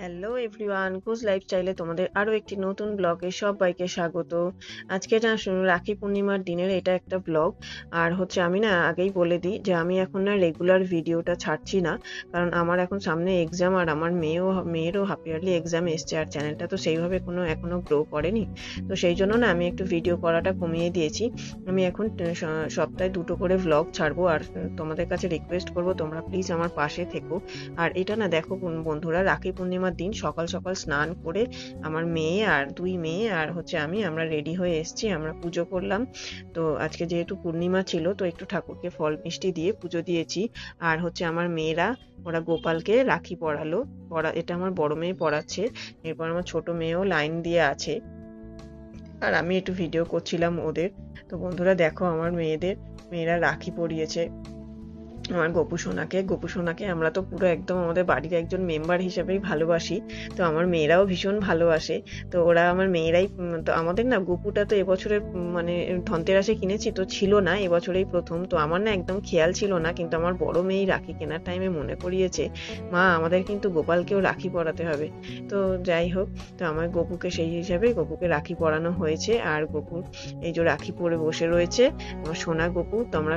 Hello everyone কুজ লাইফস্টাইলে তোমাদের আরও একটি নতুন ব্লগে সবাইকে স্বাগত। আজকে না, শুনুন, রাখি পূর্ণিমার দিনের এটা একটা ব্লগ। আর হচ্ছে আমি না, আগেই বলে দিই যে আমি এখন না রেগুলার ভিডিওটা ছাড়ছি না। কারণ আমার এখন সামনে এক্সাম আর আমার মেয়েও, মেয়েরও হাফ ইয়ারলি এক্সাম এসছে আর চ্যানেলটা তো সেইভাবে কোনো এখনও গ্রো করেনি। তো সেই জন্য না, আমি একটু ভিডিও করাটা কমিয়ে দিয়েছি। আমি এখন সপ্তাহে দুটো করে ব্লগ ছাড়বো। আর তোমাদের কাছে রিকোয়েস্ট করব, তোমরা প্লিজ আমার পাশে থেকো। আর এটা না, দেখো বন্ধুরা, রাখি পূর্ণিমার দিন সকাল সকাল স্নান করে আমার মেয়ে আর দুই মেয়ে আর হচ্ছে আমি আমরা রেডি হয়ে এসেছি, আমরা পুজো করলাম। তো আজকে যেহেতু পূর্ণিমা ছিল, তো একটু ঠাকুরকে ফল মিষ্টি দিয়ে পুজো দিয়েছি। আর হচ্ছে আমার মেয়েরা, ওরা গোপালকে রাখি পরালো। পড়া এটা আমার বড় মেয়ে পড়াচ্ছে এরপর আমার ছোট মেয়েও লাইন দিয়ে আছে। আর আমি একটু ভিডিও করছিলাম ওদের। তো বন্ধুরা দেখো আমার মেয়েদের, মেয়েরা রাখি পরিয়েছে। আমার গোপু সোনাকে। সোনাকে আমরা তো পুরো একদম আমাদের বাড়ির একজন মেম্বার হিসেবেই ভালোবাসি। তো আমার মেয়েরাও ভীষণ ভালোবাসে। তো ওরা আমার মেয়েরাই তো আমাদের না গোপুটা তো এবছরে মানে ধনতেরাসে কিনেছি তো ছিল না, এবছরেই প্রথম। তো আমার না একদম খেয়াল ছিল না, কিন্তু আমার বড় মেয়েই রাখি কেনার টাইমে মনে করিয়েছে, মা, আমাদের কিন্তু গোপালকেও রাখি পরাতে হবে। তো যাই হোক, তো আমার গপুকে সেই হিসাবে গপুকে রাখি পরানো হয়েছে। আর গপু, এই যে রাখি পরে বসে রয়েছে, আমার সোনা গপু, তোমরা,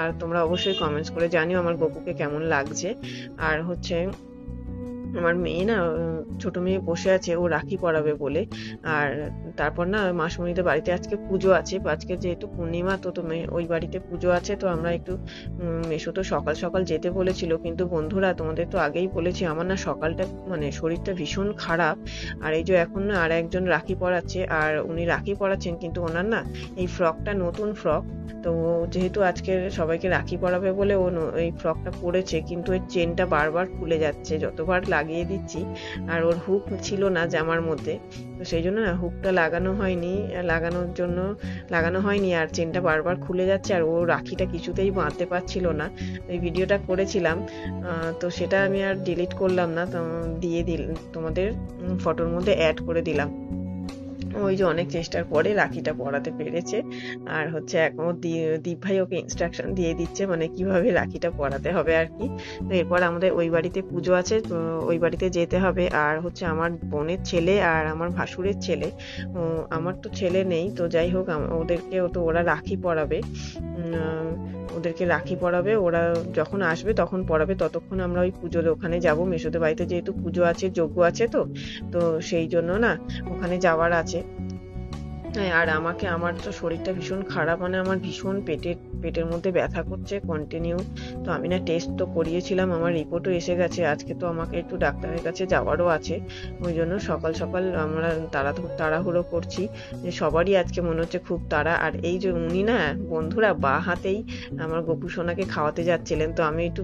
আর তোমরা অবশ্যই কমেন্টস করে জানিও আমার গপুকে কেমন লাগছে। আর হচ্ছে আমার মেয়ে না ছোট মেয়ে বসে আছে, ও রাখি পরাবে বলে। আর তারপর না মাসমণিদের বাড়িতে আজকে পুজো আছে। আজকে যেহেতু পূর্ণিমা, তো তো ওই বাড়িতে পুজো আছে, তো আমরা একটু মেশো তো সকাল সকাল যেতে বলেছিল। কিন্তু বন্ধুরা, তোমাদের তো আগেই বলেছি, আমার না সকালটা মানে শরীরটা ভীষণ খারাপ। আর এই যে এখন না আর একজন রাখি পরাচ্ছে, আর উনি রাখি পরাচ্ছেন, কিন্তু ওনার না এই ফ্রকটা নতুন ফ্রক। তো যেহেতু আজকে সবাইকে রাখি পরাবে বলে ও এই ফ্রকটা পরেছে, কিন্তু এর চেনটা বারবার খুলে যাচ্ছে। যতবার লাগিয়ে দিচ্ছি। আর ওর হুক ছিল না জামার মধ্যে। তো সেই জন্য না হুকটা লাগানো হয়নি। লাগানোর জন্য, লাগানো হয়নি আর চেনটা বারবার খুলে যাচ্ছে আর ও রাখিটা কিছুতেই বাঁধতে পারছিল না। ওই ভিডিওটা করেছিলাম। তো সেটা আমি আর ডিলিট করলাম না। দিয়ে দিল, তোমাদের ফটোর মধ্যে অ্যাড করে দিলাম। ওই যে অনেক চেষ্টার পরে রাখিটা পরাতে পেরেছে। আর হচ্ছে এখন দীপ ভাই ওকে ইনস্ট্রাকশন দিয়ে দিচ্ছে মানে কীভাবে রাখিটা পরাতে হবে আর কি। তো এরপর আমাদের ওই বাড়িতে পুজো আছে ওই বাড়িতে যেতে হবে। আর হচ্ছে আমার বোনের ছেলে আর আমার ভাসুরের ছেলে। আমার তো ছেলে নেই তো যাই হোক ওদেরকে তো ওরা রাখি আহ, ওদেরকে রাখি পরাবে, ওরা যখন আসবে তখন পরাবে, ততক্ষণ আমরা ওই পুজোর ওখানে যাব। মেসোদের বাড়িতে যেহেতু পুজো আছে, যজ্ঞ আছে তো তো সেই জন্য না, ওখানে যাওয়ার আছে। হ্যাঁ, আর আমাকে আমার তো শরীরটা ভীষণ খারাপ মানে আমার ভীষণ পেটের পেটের মধ্যে ব্যথা করছে কন্টিনিউ তো আমি না টেস্ট তো করিয়েছিলাম আমার রিপোর্টও এসে গেছে আজকে তো আমাকে একটু ডাক্তারের কাছে যাওয়ারও আছে। ওই জন্য সকাল সকাল আমরা তাড়া তাড়াহুড়ো করছি সবারই আজকে মনে হচ্ছে খুব তাড়া। আর এই যে উনি না বন্ধুরা বা হাতেই আমার গোপু সোনাকে খাওয়াতে যাচ্ছিলেন তো আমি একটু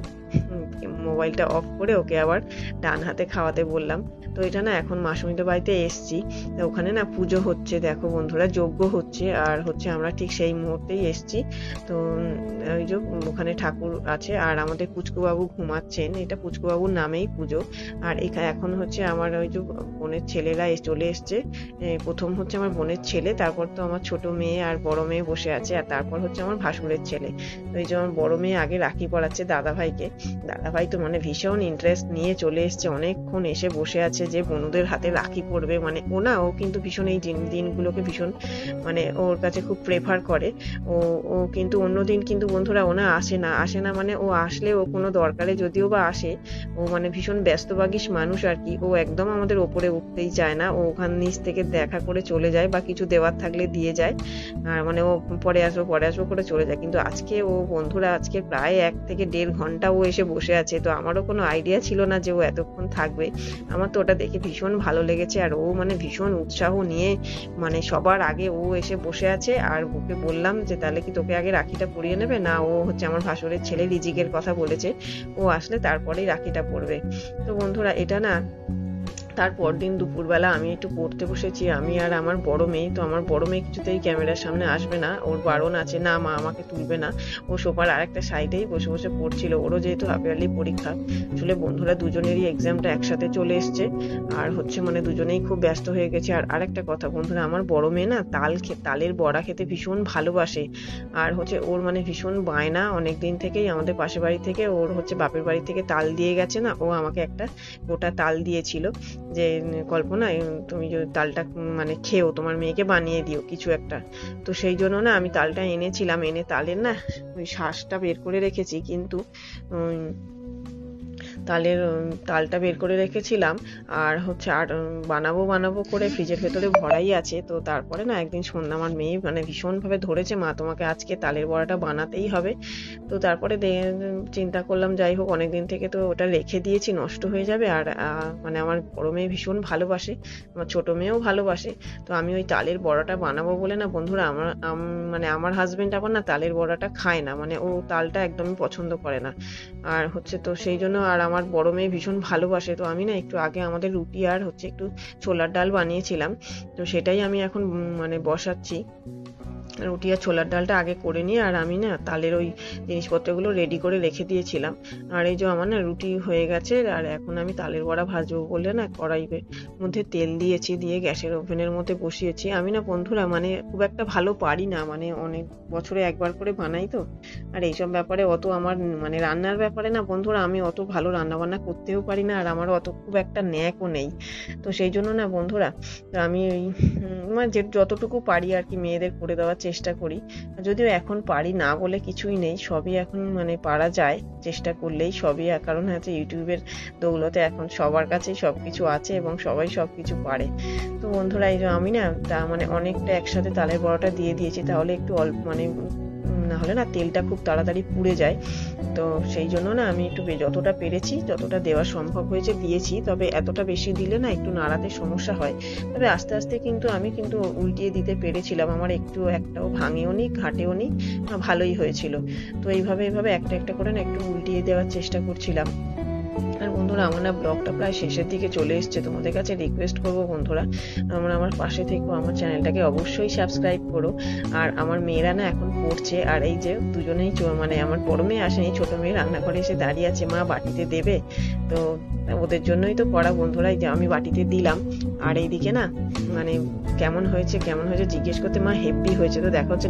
মোবাইলটা অফ করে ওকে আবার ডান হাতে খাওয়াতে বললাম। তো এটা না এখন মাসুমিদের বাড়িতে এসছি। তা ওখানে না পুজো হচ্ছে, দেখো বন্ধুরা, যজ্ঞ হচ্ছে আর হচ্ছে আমরা ঠিক সেই মুহূর্তেই এসছি। তো ওই যে ওখানে ঠাকুর আছে আর আমাদের পুচকুবাবু ঘুমাচ্ছেন। এটা পুচকুবাবুর নামেই পুজো। আর এখানে এখন হচ্ছে আমার ওই যে বোনের ছেলেরা চলে এসছে। প্রথম হচ্ছে আমার বোনের ছেলে, তারপর তো আমার ছোট মেয়ে আর বড় মেয়ে বসে আছে, আর তারপর হচ্ছে আমার ভাসুরের ছেলে। এই যে আমার বড় মেয়ে আগে রাখি পড়াচ্ছে দাদা ভাইকে দাদা ভাই তো মানে ভীষণ ইন্টারেস্ট নিয়ে চলে এসছে। অনেকক্ষণ এসে বসে আছে যে বনুদের হাতে রাখি পড়বে। মানে ও না ও কিন্তু ভীষণ এই দিন দিনগুলোকে ভীষণ মানে ওর কাছে খুব প্রেফার করে। ও ও কিন্তু অন্যদিন কিন্তু বন্ধুরা ওনা আসে না। আসে না মানে ও আসলে ও কোনো দরকারে যদিও বা আসে, ও মানে ভীষণ ব্যস্তবাগিস মানুষ আর কি। ও একদম আমাদের ওপরে উঠতেই চায় না। ও ওখান নিচ থেকে দেখা করে চলে যায় বা কিছু দেওয়ার থাকলে দিয়ে যায়। আর মানে ও পরে আসব পরে আসব করে চলে যায়। কিন্তু আজকে ও বন্ধুরা আজকে প্রায় এক থেকে দেড় ঘণ্টা ও এসে বসে আছে, তো আমারও কোনো আইডিয়া ছিল না যে ও এতক্ষণ থাকবে। আমার তো ওটা দেখে ভীষণ ভালো লেগেছে, আর ও মানে ভীষণ উৎসাহ নিয়ে মানে সবার আগে ও এসে বসে আছে, আর ওকে বললাম যে, তাহলে কি তোকে আগে রাখিটা পরিয়ে নেবে? না, ও হচ্ছে আমার ভাসুরের ছেলে রিজিকের কথা বলেছে। ও আসলে তারপরেই রাখিটা পরবে। তো বন্ধুরা, এটা না তারপর দিন দুপুরবেলা আমি একটু পড়তে বসেছি, আমি আর আমার বড় মেয়ে, তো আমার বড় মেয়ে কিছুতেই ক্যামেরার সামনে আসবে না। ওর বারণ আছে, না মা, আমাকে তুলবে না। ও সোফার আরেকটা সাইডেই বসে বসে পড়ছিল। ওরও যেহেতু হাফ ইয়ারলি পরীক্ষা, আসলে বন্ধুরা দুজনেরই এক্সামটা একসাথে চলে এসছে। আর হচ্ছে মানে দুজনেই খুব ব্যস্ত হয়ে গেছে। আর আরেকটা কথা, বন্ধুরা, আমার বড় মেয়ে না তাল তালের বড়া খেতে ভীষণ ভালোবাসে। আর হচ্ছে ওর মানে ভীষণ বায়না। অনেক দিন থেকেই আমাদের পাশের বাড়ি থেকে, ওর হচ্ছে বাপের বাড়ি থেকে তাল দিয়ে গেছে না, ও আমাকে একটা গোটা তাল দিয়েছিল। যে, কল্পনা তুমি যদি তালটা মানে খেও তোমার মেয়েকে বানিয়ে দিও কিছু একটা। তো সেই জন্য না, আমি তালটা এনেছিলাম, এনে তালের না, ওই শ্বাসটা বের করে রেখেছি। কিন্তু তালের তালটা বের করে রেখেছিলাম। আর হচ্ছে আর বানাবো বানাবো করে ফ্রিজের ভেতরে ভরাই আছে। তো তারপরে না একদিন সন্ধ্যা আমার মেয়ে মানে ভীষণভাবে ধরেছে, মা, তোমাকে আজকে তালের বড়াটা বানাতেই হবে। তো তারপরে চিন্তা করলাম, যাই হোক, অনেকদিন থেকে তো ওটা রেখে দিয়েছি, নষ্ট হয়ে যাবে। আর মানে আমার বড় মেয়ে ভীষণ ভালোবাসে, আমার ছোট মেয়েও ভালোবাসে। তো আমি ওই তালের বড়াটা বানাবো বলে না বন্ধুরা, আমার মানে আমার হাজবেন্ড আবার না তালের বড়াটা খায় না। মানে ও তালটা একদমই পছন্দ করে না। আর হচ্ছে তো সেই জন্য আর আমার বড় মেয়ে ভীষণ ভালোবাসে, তো আমি না একটু আগে আমাদের রুটি আর হচ্ছে একটু ছোলার ডাল বানিয়েছিলাম, তো সেটাই আমি এখন মানে বসাচ্ছি। রুটি আর ছোলার ডালটা আগে করে নিয়ে, আর আমি না তালের ওই জিনিসপত্রগুলো রেডি করে রেখে দিয়েছিলাম। আর এই যে আমার না রুটি হয়ে গেছে, আর এখন আমি তালের বড়া ভাজবো বলে না কড়াইয়ের মধ্যে তেল দিয়েছি, দিয়ে গ্যাসের ওভেনের মধ্যে বসিয়েছি। আমি না বন্ধুরা মানে খুব একটা ভালো পারি না মানে অনেক বছরে একবার করে বানাই তো। আর এইসব ব্যাপারে অত আমার মানে রান্নার ব্যাপারে না বন্ধুরা আমি অত ভালো রান্না বান্না করতেও পারি না, আর আমার অত খুব একটা ন্যাকও নেই। তো সেই জন্য না বন্ধুরা আমি ওই মানে যতটুকু পারি আর কি মেয়েদের করে দেওয়ার চেষ্টা করি। যদিও এখন পারি না বলে কিছুই নেই, সবই এখন মানে পারা যায়, চেষ্টা করলেই সবই কারণ হচ্ছে ইউটিউবের দৌলতে এখন সবার কাছেই সব কিছু আছে এবং সবাই সব কিছু পারে। তো বন্ধুরা, এই যে আমি না, তা মানে অনেকটা একসাথে তালের বড়াটা দিয়ে দিয়েছি, তাহলে একটু অল্প মানে হলে না তেলটা খুব তাড়াতাড়ি পুড়ে যায়। তো সেই জন্য না আমি একটু যতটা পেরেছি, যতটা দেওয়া সম্ভব হয়েছে দিয়েছি। তবে এতটা বেশি দিলে না একটু নাড়াতে সমস্যা হয়। তবে আস্তে আস্তে কিন্তু আমি কিন্তু উল্টিয়ে দিতে পেরেছিলাম। আমার একটু একটাও ভাঙেও নি, ঘাটেও নি ভালোই হয়েছিল। তো এইভাবে এইভাবে একটা একটা করে না একটু উল্টিয়ে দেওয়ার চেষ্টা করছিলাম। আর বন্ধুরা, আমার না ব্লগটা প্রায় শেষের দিকে চলে এসছে। তোমাদের কাছে রিকোয়েস্ট করব বন্ধুরা আমরা আমার পাশে থেকো, আমার চ্যানেলটাকে অবশ্যই সাবস্ক্রাইব করো। আর আমার মেয়েরা না এখন পড়ছে আর এই যে দুজনেই মানে আমার বড় মেয়ে আসেনি ছোট মেয়ে রান্নাঘরে এসে দাঁড়িয়ে আছে, মা বাটিতে দেবে। তো ওদের জন্যই তো পড়া বন্ধুরাই যে আমি বাটিতে দিলাম। আর এইদিকে না মানে কেমন হয়েছে কেমন হয়েছে জিজ্ঞেস করতে মা হেপি হয়েছে। তো দেখা হচ্ছে